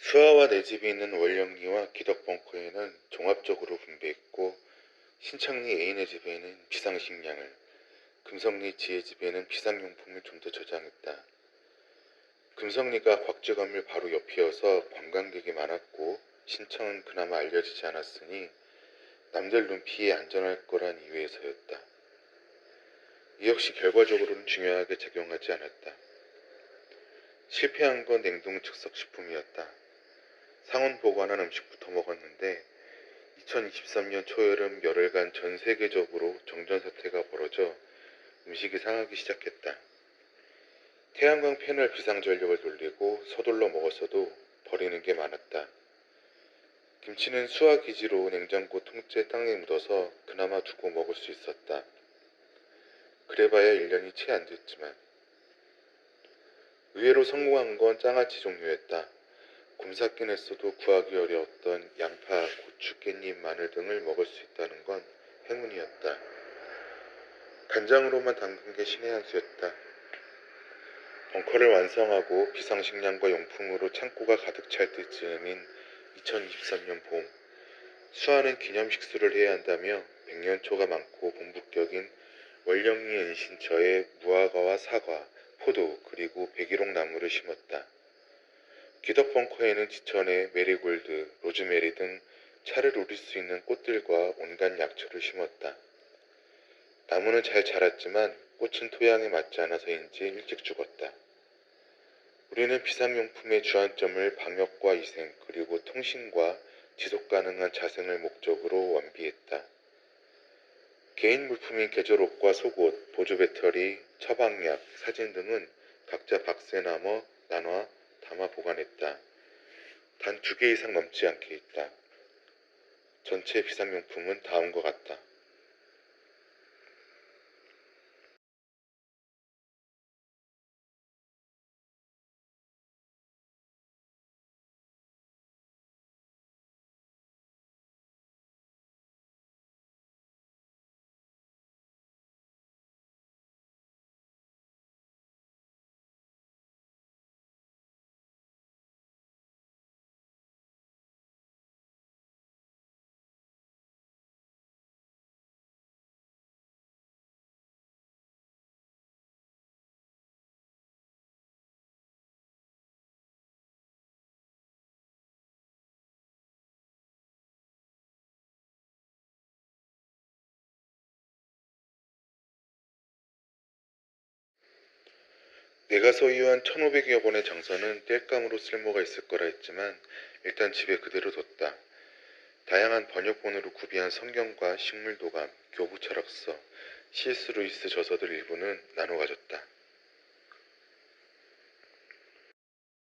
수아와 내 집이 있는 월령리와 기덕벙커에는 종합적으로 분배했고 신창리 애인의 집에는 비상식량을 금성리 지혜 집에는 비상용품을 좀 더 저장했다. 금성리가 곽지건물 바로 옆이어서 관광객이 많았고 신청은 그나마 알려지지 않았으니 남들 눈피에 안전할 거란 이유에서였다. 이 역시 결과적으로는 중요하게 작용하지 않았다. 실패한 건 냉동 즉석식품이었다. 상온 보관한 음식부터 먹었는데 2023년 초여름 열흘간 전 세계적으로 정전 사태가 벌어져 음식이 상하기 시작했다. 태양광 패널 비상전력을 돌리고 서둘러 먹었어도 버리는 게 많았다. 김치는 수화 기지로 냉장고 통째 땅에 묻어서 그나마 두고 먹을 수 있었다. 그래봐야 1년이 채 안 됐지만 의외로 성공한 건 장아찌 종류였다. 곰삭긴 했어도 구하기 어려웠던 양파, 고추, 깻잎, 마늘 등을 먹을 수 있다는 건 행운이었다. 간장으로만 담근 게 신의 한 수였다. 벙커를 완성하고 비상식량과 용품으로 창고가 가득 찰 때쯤인 2023년 봄, 수아는 기념식수를 해야 한다며 백년초가 많고 본부격인 월령리 은신처에 무화과와 사과, 포도 그리고 백일홍 나무를 심었다. 기덕벙커에는 지천에 메리골드, 로즈메리 등 차를 우릴 수 있는 꽃들과 온갖 약초를 심었다. 나무는 잘 자랐지만 꽃은 토양에 맞지 않아서인지 일찍 죽었다. 우리는 비상용품의 주안점을 방역과 위생 그리고 통신과 지속 가능한 자생을 목적으로 완비했다. 개인 물품인 계절옷과 속옷, 보조 배터리, 처방약, 사진 등은 각자 박스에 남아 나눠 보관했다. 단 두 개 이상 넘지 않게 있다. 전체 비상용품은 다음과 같다. 내가 소유한 1500여 권의 장서는 땔감으로 쓸모가 있을 거라 했지만 일단 집에 그대로 뒀다. 다양한 번역본으로 구비한 성경과 식물도감, 교부 철학서, C.S. 루이스 저서들 일부는 나눠 가졌다.